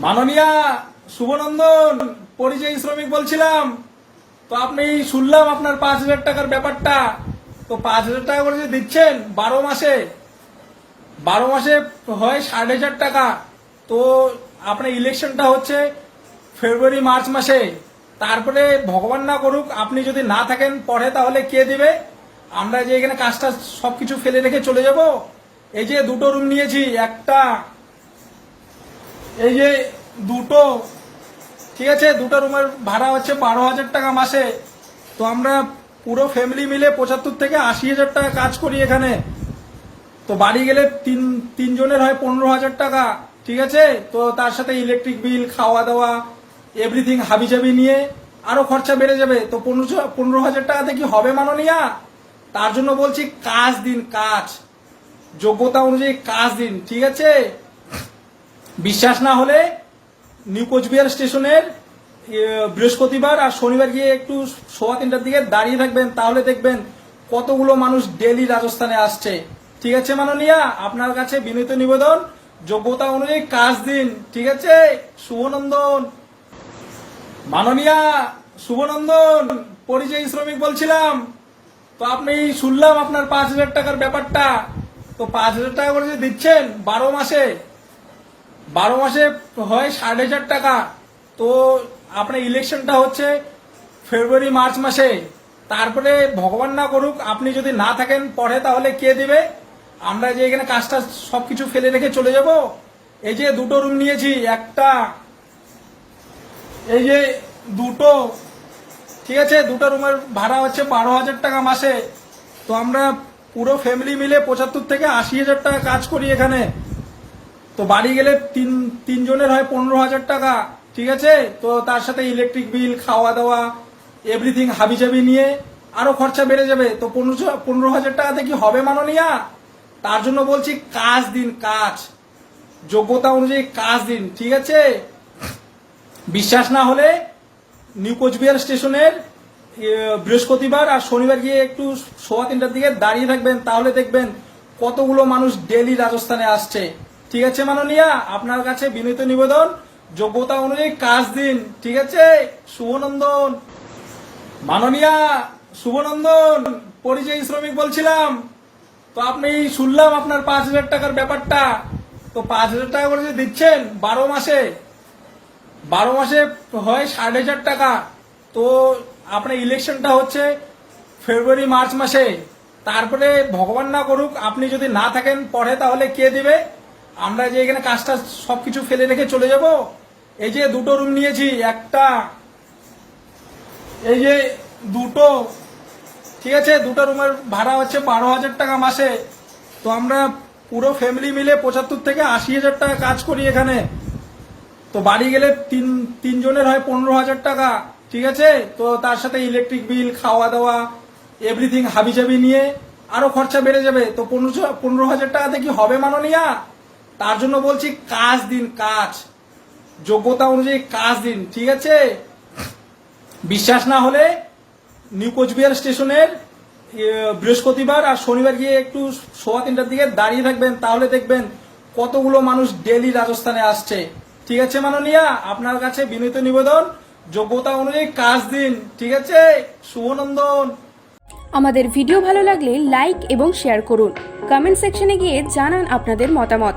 মাননীয়া শুভনন্দন, পরিযায়ী শ্রমিক বলছিলাম, তো আপনি শুনলাম আপনার পাঁচ হাজার টাকার ব্যাপারটা। তো পাঁচ হাজার টাকা করে যে দিচ্ছেন বারো মাসে বারো মাসে হয় সাড়ে হাজার টাকা। তো আপনার ইলেকশনটা হচ্ছে ফেব্রুয়ারি, মার্চ মাসে। তারপরে ভগবান না করুক, আপনি যদি না থাকেন, পরে তাহলে কে দিবে? আমরা যে এখানে কাজটা সবকিছু ফেলে রেখে চলে যাব। এই যে দুটো রুম নিয়েছি, একটা এই যে দুটো, ঠিক আছে? দুটো রুমের ভাড়া হচ্ছে বারো হাজার টাকা মাসে। তো আমরা পুরো ফ্যামিলি মিলে পঁচাত্তর থেকে আশি হাজার টাকা কাজ করি এখানে। তো বাড়ি গেলে তিন, তিনজনের হয় পনেরো হাজার টাকা, ঠিক আছে? তো তার সাথে ইলেকট্রিক বিল খাওয়া দাওয়া এভরিথিং হাবিজাবি নিয়ে আরও খরচা বেড়ে যাবে। তো পনেরো পনেরো হাজার টাকাতে কি হবে মাননীয়া? তার জন্য বলছি কাজ দিন, কাজ। যোগ্যতা অনুযায়ী কাজ দিন, ঠিক আছে? বিশ্বাস না হলে নিউ কোচবিহার স্টেশনের বৃহস্পতিবার আর শনিবার গিয়ে একটু সোয়া তিনটার দিকে দাঁড়িয়ে থাকবেন, তাহলে দেখবেন কতগুলো মানুষ ডেলি রাজস্থানে আসছে। ঠিক আছে, মাননীয়া? আপনার কাছে বিনীত নিবেদন, যোগ্যতা অনুযায়ী কাজ দিন, ঠিক আছে? শুভনন্দন। মাননীয়া, শুভনন্দন, পরিযায়ী শ্রমিক বলছিলাম। তো আপনি শুনলাম আপনার পাঁচ হাজার টাকার ব্যাপারটা। তো পাঁচ হাজার টাকা করে দিচ্ছেন, বারো মাসে। বারো মাসে হয় ষাট হাজার টাকা। তো আপনার ইলেকশনটা হচ্ছে ফেব্রুয়ারি মার্চ মাসে। তারপরে ভগবান না করুক, আপনি যদি না থাকেন, পরে তাহলে কে দিবে? আমরা যে এখানে কাজটা সবকিছু ফেলে রেখে চলে যাব। এই যে দুটো রুম নিয়েছি, একটা এই যে দুটো, ঠিক আছে? দুটো রুমের ভাড়া হচ্ছে বারো হাজার টাকা মাসে। তো আমরা পুরো ফ্যামিলি মিলে পঁচাত্তর থেকে আশি হাজার টাকা কাজ করি এখানে। তো বাড়ি গেলে তিন, তিনজনের হয় পনেরো হাজার টাকা, ঠিক আছে? তো তার সাথে ইলেকট্রিক বিল খাওয়া দাওয়া এভরিথিং হাবিজাবি নিয়ে আরও খরচা বেড়ে যাবে। তো পনেরো পনেরো হাজার টাকাতে কি হবে মাননীয়া? তার জন্য বলছি কাজ দিন, কাজ। যোগ্যতা অনুযায়ী কাজ দিন, ঠিক আছে? বিশ্বাস না হলে নিউ কোচবিহার স্টেশনের বৃহস্পতিবার আর শনিবার গিয়ে একটু সোয়া তিনটার দিকে দাঁড়িয়ে থাকবেন, তাহলে দেখবেন কতগুলো মানুষ ডেলি রাজস্থানে আসছে। ঠিক আছে, মাননীয়া? আপনার কাছে বিনীত নিবেদন, যোগ্যতা অনুযায়ী কাজ দিন, ঠিক আছে? শুভনন্দন। মাননীয়া, শুভনন্দন, পরিযায়ী শ্রমিক বলছিলাম। তো আপনি শুনলাম আপনার পাঁচ হাজার টাকার ব্যাপারটা। তো পাঁচ হাজার টাকা করে যে দিচ্ছেন, বারো মাসে বারো মাসে হয় ষাট হাজার টাকা। তো আপনার ইলেকশনটা হচ্ছে ফেব্রুয়ারি, মার্চ মাসে। তারপরে ভগবান না করুক, আপনি যদি না থাকেন পরে তাহলে কে দিবে? আমরা যে এখানে কাজটা সবকিছু ফেলে রেখে চলে যাব, এই যে দুটো রুম নিয়েছি, একটা, এই যে দুটো, ঠিক আছে? দুটো রুমের ভাড়া হচ্ছে বারো হাজার টাকা মাসে। তো আমরা পুরো ফ্যামিলি মিলে পঁচাত্তর থেকে আশি হাজার টাকা কাজ করি এখানে। তো বাড়ি গেলে তিন, তিনজনের হয় পনেরো হাজার টাকা, ঠিক আছে? তো তার সাথে ইলেকট্রিক বিল খাওয়া দাওয়া এভরিথিং হাবিজাবি নিয়ে আরও খরচা বেড়ে যাবে। তো পনেরো পনেরো হাজার টাকাতে কি হবে মাননীয়া? তার জন্য বলছি কাজ দিন, কাজ। যোগ্যতা অনুযায়ী কাজ দিন, ঠিক আছে? বিশ্বাস না হলে নিউ কোচবিহার স্টেশনের বৃহস্পতিবার আর শনিবার গিয়ে একটু সোয়া তিনটার দিকে দাঁড়িয়ে থাকবেন, তাহলে দেখবেন কতগুলো মানুষ ডেলি রাজস্থানে আসছে। ঠিক আছে, মাননীয়া? আপনার কাছে বিনীত নিবেদন, যোগ্যতা অনুযায়ী কাজ দিন, ঠিক আছে? শুভনন্দন। আমাদের ভিডিও ভালো লাগলে লাইক এবং শেয়ার করুন। কমেন্ট সেকশনে গিয়ে জানান আপনাদের মতামত।